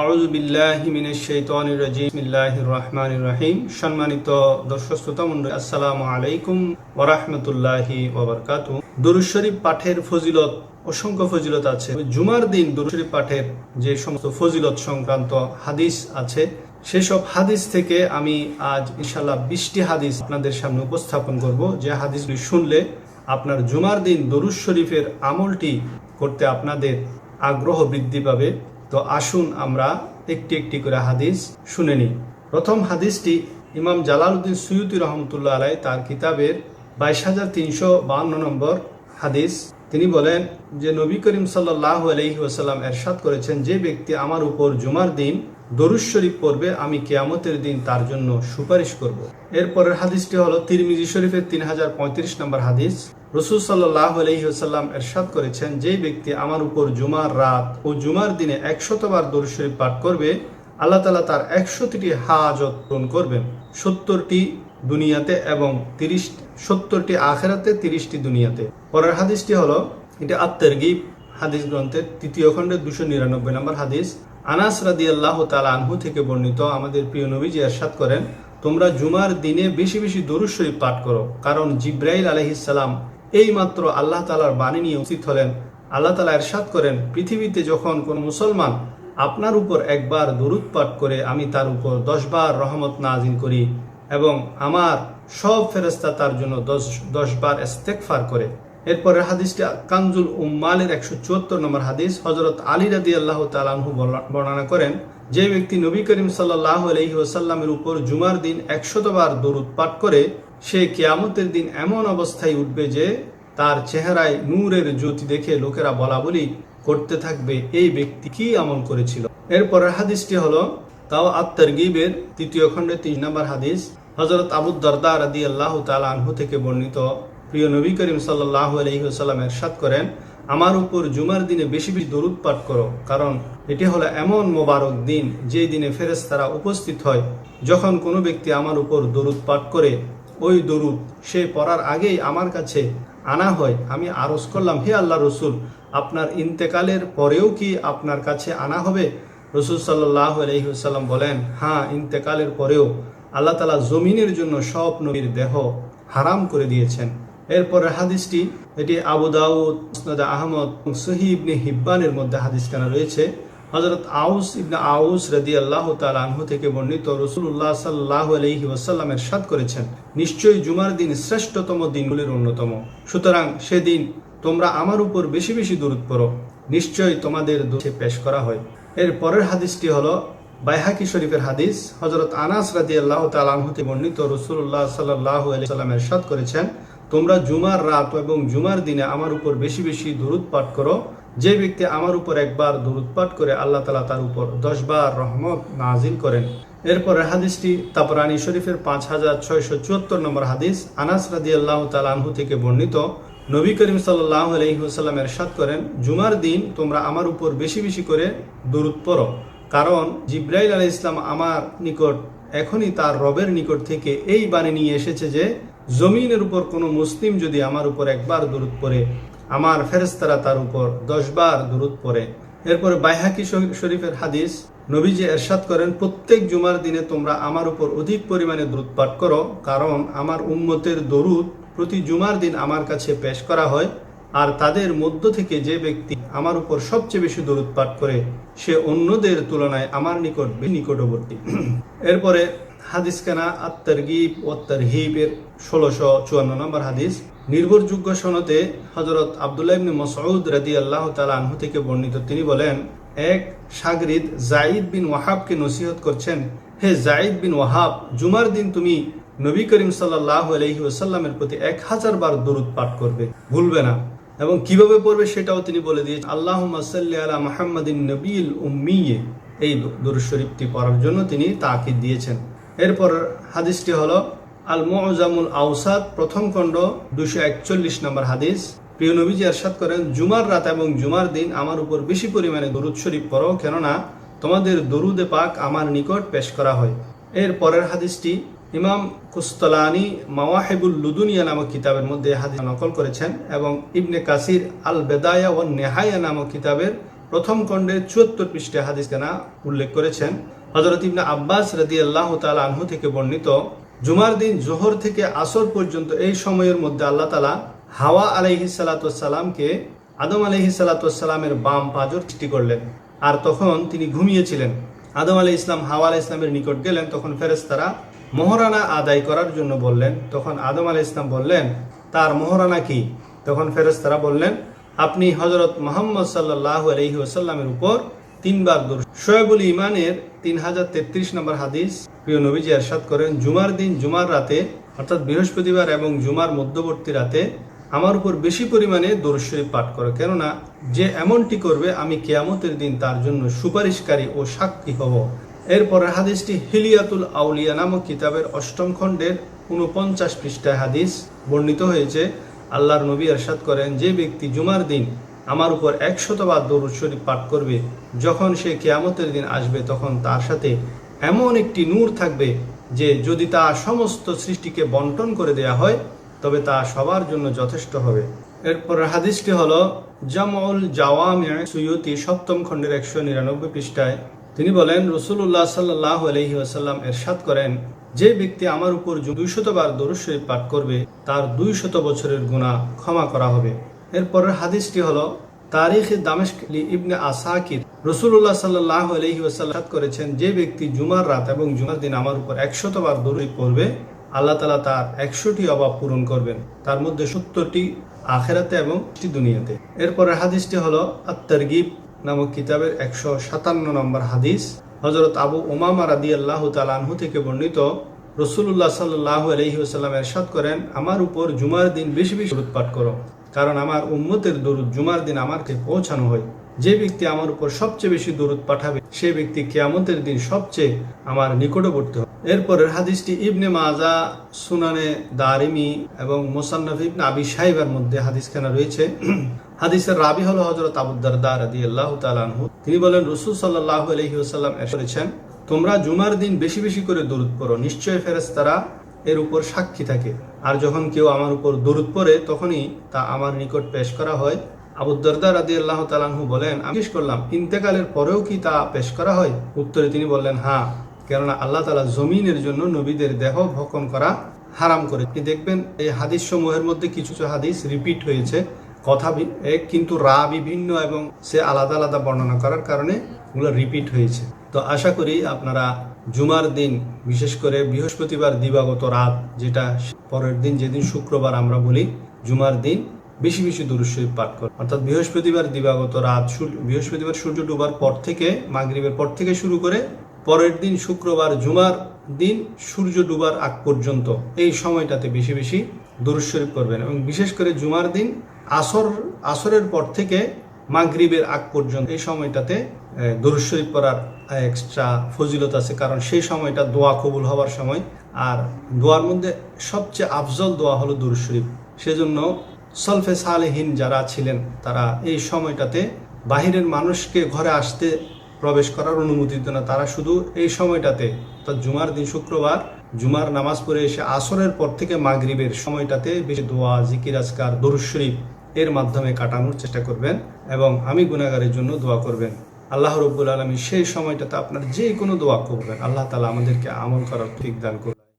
আউযু বিল্লাহি মিনাশ শাইতানির বিসমিল্লাহির রহমানির রহিম। সম্মানিত দর্শক শ্রোতা মণ্ডলী, আসসালামু আলাইকুম ওয়া রাহমাতুল্লাহি ওয়া দুরূদ শরীফ পাঠের ফজিলত, অসংখ্য ফজিলত আছে। জুমার দিন দুরূদ শরীফ পাঠের যে সমস্ত ফজিলত সংক্রান্ত হাদিস আছে, সেসব হাদিস থেকে আমি আজ ইনশাআল্লাহ বিশটি হাদিস আপনাদের সামনে উপস্থাপন করব। যে হাদিসগুলি শুনলে আপনার জুমার দিন দরুদ শরীফের আমলটি করতে আপনাদের আগ্রহ বৃদ্ধি পাবে। তো আসুন আমরা একটি একটি করে হাদিস শুনে নিই। প্রথম হাদিসটি ইমাম জালালউদ্দিন সুয়ুতি রহমতুল্লাহ আলাই তার কিতাবের বাইশ হাজার তিনশো বাহান্ন নম্বর হাদিস। তিনি বলেন যে নবী করিম সাল্লাহ আলহি ওসাল্লাম এরশাদ করেছেন, যে ব্যক্তি আমার উপর জুমার দিন দরুদ শরীফ পড়বে, আমি কেয়ামতের দিন তার জন্য সুপারিশ করব। এরপরের হাদিসটি হলো তিরমিজি শরীফের তিন হাজার পঁয়ত্রিশ নম্বর হাদিস। রসুল সাল্লাহ আলহিহাল্লাম এরশাদ করেছেন, যে ব্যক্তি আমার উপর জুমার রাত ও জুমার দিনে একশতবার দরুদ শরীফ পাঠ করবে, আল্লাহ তালা তার একশোটি হাজত পূরণ করবেন। সত্তরটি দুনিয়াতে এবং তিরিশ, সত্তরটি আখেরাতে, তিরিশটি দুনিয়াতে। পরের হাদিসটি হলো, এটা আত্মেরগিব হাদিস গ্রন্থের তৃতীয় খণ্ডের দুশো নিরানব্বই নম্বর হাদিস। আনাস রাদি আল্লাহ তাল আনহু থেকে বর্ণিত আমাদের প্রিয় নবীজি এরশাদ করেন, তোমরা জুমার দিনে বেশি বেশি দরুদ পাঠ করো। কারণ জিব্রাইল আলহিসাল্লাম এই মাত্র আল্লাহ তালার বাণী নিয়ে উচিত হলেন। আল্লাহ তালা এরশাদ করেন, পৃথিবীতে যখন কোন মুসলমান আপনার উপর একবার দরুদ পাঠ করে, আমি তার উপর দশবার রহমত নাজিল করি এবং আমার সব ফেরেস্তা তার জন্য দশ দশবার ইস্তেকফার করে। এরপরে হাদিসটি কানজুল উম্মালের একশো চুয়াত্তর নম্বর হাদিস হজরত আলী রাদি আল্লাহ তালাহু বর্ণনা করেন, যে ব্যক্তি নবী করিম সাল্লাহ আলহি উপর জুমার দিন একশতবার দরুদ পাঠ করে, সে কেয়ামতের দিন এমন অবস্থায় উঠবে যে তার চেহারায় নূরের জ্যোতি দেখে লোকেরা বলা বলি করতে থাকবে, এই ব্যক্তি কি আমল করেছিল? এরপরের হাদিসটি হলো তাও আত্মার গিবের তৃতীয় খণ্ডে তিন নম্বর হাদিস হজরত আবুদ দরদা রাদি আল্লাহ তালা থেকে বর্ণিত। প্রিয় নবী করিম সাল্লাহ আলহিহাল্লাম এরশাদ করেন, আমার উপর জুমার দিনে বেশি বেশি দরুদ পাঠ করো, কারণ এটি হলো এমন মোবারক দিন যে দিনে ফেরেস্তারা উপস্থিত হয়। যখন কোনো ব্যক্তি আমার উপর দরুদ পাঠ করে, ওই দরুদ সে পড়ার আগেই আমার কাছে আনা হয়। আমি আরজ করলাম, হে আল্লাহ রসুল, আপনার ইন্তেকালের পরেও কি আপনার কাছে আনা হবে? রসুল সাল্লাহ আলহিহাল্লাম বলেন হ্যাঁ ইন্তেকালের পরেও। আল্লাহ তালা জমিনের জন্য সব নবীর দেহ হারাম করে দিয়েছেন। এরপরে হাদিসটি, এটি আবু দাউদ আহমদ সহি ইবনে হিব্বানের মধ্যে হাদিস কেনা রয়েছে। হজরত আউস ইবনে আউস রদি আল্লাহ তাল আনহু থেকে বর্ণিত রসুল্লাহ সাল্লাহ আলহি ওয়াসাল্লামের সাদ করেছেন, নিশ্চয়ই জুমার দিন শ্রেষ্ঠতম দিনগুলির অন্যতম। সুতরাং সেদিন তোমরা আমার উপর বেশি বেশি দূরত পড়ো। নিশ্চয়ই তোমাদের দোষে পেশ করা হয়। এর পরের হাদিসটি হলো বাইহাকি শরীফের হাদিস। হজরত আনাস রাদি আল্লাহ তালাহতে বর্ণিত রসুল্লাহ সাল্লাহ সাল্লাম এরশাদ করেছেন তোমরা জুমার রাত এবং জুমার দিনে আমার উপর বেশি বেশি দূরত পাঠ করো। যে ব্যক্তি আমার উপর একবার দূরত পাঠ করে আল্লাহ তালা তার উপর দশবার রহমত নাজিল করেন। এরপর হাদিসটি তাপরানি শরীফের পাঁচ হাজার ছয়শো চুয়াত্তর নম্বর হাদিস, আনাস রাদি আল্লাহ তালাহু থেকে বর্ণিত। নবী করিম সাল্লাহ আলহিহাল্লাম এরশাদ করেন, জুমার দিন তোমরা আমার উপর বেশি বেশি করে দূরত পড়ো। কারণ জিব্রাইল আলাহ ইসলাম আমার নিকট এখনই তার রবের নিকট থেকে এই বাণী নিয়ে এসেছে যে, জমিনের উপর কোনো মুসলিম যদি আমার উপর একবার দূরত পড়ে, আমার ফেরেস্তারা তার উপর দশবার দূরত পড়ে। এরপরে বাইহাকি শরীফের হাদিস, নবীজি এরশাদ করেন, প্রত্যেক জুমার দিনে তোমরা আমার উপর অধিক পরিমাণে দূরত পাঠ করো, কারণ আমার উম্মতের দরুদ প্রতি জুমার দিন আমার কাছে পেশ করা হয়, আর তাদের মধ্য থেকে যে ব্যক্তি আমার উপর সবচেয়ে বেশি দরুদ পাঠ করে সে অন্যদের তুলনায় আমার নিকট নিকটবর্তী। এরপরে হাদিস কেনা ও তারহিবের ষোলোশো চুয়ান্ন নম্বর হাদিস। নির্ভরযোগ্য সনতে হজরত আবদুল্লাহ ইবনে মসউদ রাদি আল্লাহ তালা আনহু থেকে বর্ণিত। তিনি বলেন, এক সাগরিদ জাইদ বিন ওয়াহাবকে নসিহত করছেন, হে জাইদ বিন ওয়াহাব, জুমার দিন তুমি নবী করিম সাল্লাহ আলহি ওসাল্লামের প্রতি এক হাজার বার দরুদ পাঠ করবে। ভুলবে না। এবং কীভাবে পড়বে সেটাও তিনি বলে দিয়েছেন আল্লাহ সাল্লি আলা মাহমদিন নবীল উম্মিয়ে। এই শরীফটি পড়ার জন্য তিনি তাকিদ দিয়েছেন। এরপর হাদিসটি হলো আল মোজামুল আউসাদ প্রথম খণ্ড দুশো একচল্লিশ নম্বর হাদিস। প্রিয় নবীজি আরশাদ করেন, জুমার রাত এবং জুমার দিন আমার উপর বেশি পরিমাণে দরুদ শরীফ পড়ো, কেননা তোমাদের দরুদে পাক আমার নিকট পেশ করা হয়। এর পরের হাদিসটি ইমাম কুস্তলানি মাওয়াহেবুল লুদুনিয়া নামক কিতাবের মধ্যে হাদিস নকল করেছেন এবং ইবনে কাসির আল বেদায়া ও নেহায়া নামক কিতাবের প্রথম খণ্ডের চুয়াত্তর পৃষ্ঠে হাদিস কেনা উল্লেখ করেছেন। হজরত ইবনে আব্বাস রাদি আল্লাহ তালা আনহু থেকে বর্ণিত, জুমার দিন জোহর থেকে আসর পর্যন্ত এই সময়ের মধ্যে আল্লাহ তালা হাওয়া আলাইহি সালাতামকে আদম আলহি সালাতামের বাম পাজর সৃষ্টি করলেন। আর তখন তিনি ঘুমিয়েছিলেন। আদম আলী ইসলাম হাওয়া আলাহ ইসলামের নিকট গেলেন, তখন ফেরেস্তারা মহারানা আদায় করার জন্য বললেন, তখন আদম আলী ইসলাম বললেন, তার মহারানা কি? তখন ফেরেস্তারা বললেন, আপনি হজরত মোহাম্মদ সাল্লাহ আলহি ওসাল্লামের উপর তিনবার দূর শোয়েবুল ইমানের তিন হাজার তেত্রিশ নম্বর হাদিস প্রিয় নবীজি এরশাদ করেন, জুমার দিন, জুমার রাতে, অর্থাৎ বৃহস্পতিবার এবং জুমার মধ্যবর্তী রাতে আমার উপর বেশি পরিমাণে দরুদ পাঠ করো। কেননা, যে এমনটি করবে, আমি কেয়ামতের দিন তার জন্য সুপারিশকারী ও সাক্ষী হব। এরপরের হাদিসটি হিলিয়াতুল আউলিয়া নামক কিতাবের অষ্টম খণ্ডের উনপঞ্চাশ পৃষ্ঠায় হাদিস বর্ণিত হয়েছে। আল্লাহর নবী এরশাদ করেন, যে ব্যক্তি জুমার দিন আমার উপর একশতবার দরুদ শরীফ পাঠ করবে, যখন সে কেয়ামতের দিন আসবে, তখন তার সাথে এমন একটি নূর থাকবে যে যদি তা সমস্ত সৃষ্টিকে বন্টন করে দেয়া হয়, তবে তা সবার জন্য যথেষ্ট হবে। এরপর হাদিসটি হলো, জামাউল জাওয়ামিয়া সুয়ুতি সপ্তম খণ্ডের একশো নিরানব্বই পৃষ্ঠায় তিনি বলেন রসুল্লাহ সাল্লাহ আলহি আসাল্লাম এরশাদ করেন, যে ব্যক্তি আমার উপর দুইশত বার দরুদ শরীফ পাঠ করবে, তার দুইশত বছরের গুণা ক্ষমা করা হবে। এরপরের হাদিসটি হল, তারিখ দামেস্ক ইবনে আসাকির রসুল্লাহ সাল্লাহ আলহি ওসাল্লাম করেছেন, যে ব্যক্তি জুমার রাত এবং জুমার দিন আমার উপর একশত বার দরুদ পড়বে, আল্লাহ তালা তার একশোটি অভাব পূরণ করবেন। তার মধ্যে সত্তরটি আখেরাতে এবং দুনিয়াতে। এরপরের হাদিসটি হলো আত্মারগিব নামক কিতাবের একশো সাতান্ন নম্বর হাদিস হজরত আবু ওমামা রাদি আল্লাহ তালাহু থেকে বর্ণিত। রসুল্লাহ সাল্লাহ আলহি আসাল্লাম এরশাদ করেন, আমার উপর জুমার দিন বেশি বেশি দরুদ করো, কারণ আমার উম্মতের দরুদ জুমার দিন আমাকে পৌঁছানো হয়। যে ব্যক্তি আমার উপর সবচেয়ে বেশি দরুদ পাঠাবে, সে ব্যক্তি কেয়ামতের দিন সবচেয়ে আমার নিকটবর্তী এরপরের হাদিসটি ইবনে মাজা, সুনানে দারিমি এবং মোসান্নফ ইবনে আবি সাহেবের মধ্যে হাদিস হাদিসখানা রয়েছে। হাদিসের রাবি হল হজরত আবুদ্দার দাদি আল্লাহ তালানহু তিনি বলেন, রসুল সাল্লাহ আলহি আসাল্লাম করেছেন, তোমরা জুমার দিন বেশি বেশি করে দরুদ পড়ো। নিশ্চয় ফেরেস্তারা এর উপর সাক্ষী থাকে। আর যখন কেউ আমার উপর দরুদ পড়ে, তখনই তা আমার নিকট পেশ করা হয়। আবুদ্দারদা রাদি আল্লাহ তালাহু বলেন, আমি করলাম, ইন্তেকালের পরেও কি তা পেশ করা হয়? উত্তরে তিনি বললেন হ্যাঁ। কেননা আল্লাহ তালা জমিনের জন্য নবীদের দেহ ভক্ষণ করা হারাম করে। দেখবেন এই হাদিস সমূহের মধ্যে কিছু কিছু হাদিস রিপিট হয়েছে। কথা কিন্তু রা বিভিন্ন এবং সে আলাদা আলাদা বর্ণনা করার কারণে ওগুলো রিপিট হয়েছে। তো আশা করি আপনারা জুমার দিন, বিশেষ করে বৃহস্পতিবার দিবাগত রাত, যেটা পরের দিন যেদিন শুক্রবার আমরা বলি, জুমার দিন বেশি বেশি দুরুশরীফ পাঠ করে। অর্থাৎ বৃহস্পতিবার দিবাগত রাত বৃহস্পতিবার সূর্য ডুবার পর থেকে, মাগরিবের পর থেকে শুরু করে পরের দিন শুক্রবার জুমার দিন সূর্য ডুবার আগ পর্যন্ত। এই সময়টাতে বেশি বেশি দুরুদ করবেন এবং বিশেষ করে জুমার দিন আসর, আসরের পর থেকে মাগরিবের আগ পর্যন্ত এই সময়টাতে দরুদ শরীফ পড়ার এক্সট্রা ফজিলত আছে। কারণ সেই সময়টা দোয়া কবুল হওয়ার সময়। আর দোয়ার মধ্যে সবচেয়ে আফজল দোয়া হলো দরুদ সেজন্য সলফে সালেহীন যারা ছিলেন, তারা এই সময়টাতে বাহিরের মানুষকে ঘরে আসতে প্রবেশ করার অনুমতি দিত না। তারা শুধু এই সময়টাতে, অর্থাৎ জুমার দিন শুক্রবার, জুমার নামাজ পড়ে এসে আসরের পর থেকে মাগরিবের সময়টাতে বেশি দোয়া, জিকির, আজকার, দরুদ শরীফ এর মাধ্যমে কাটানোর চেষ্টা করবেন এবং আমি গুণাগারের জন্য দোয়া করবেন। আল্লাহ রব্বুল আলমী সেই সময়টাতে আপনার যে কোনো দোয়া করবেন। আল্লাহ তালা আমাদেরকে আমল করার ঠিক দান করুন।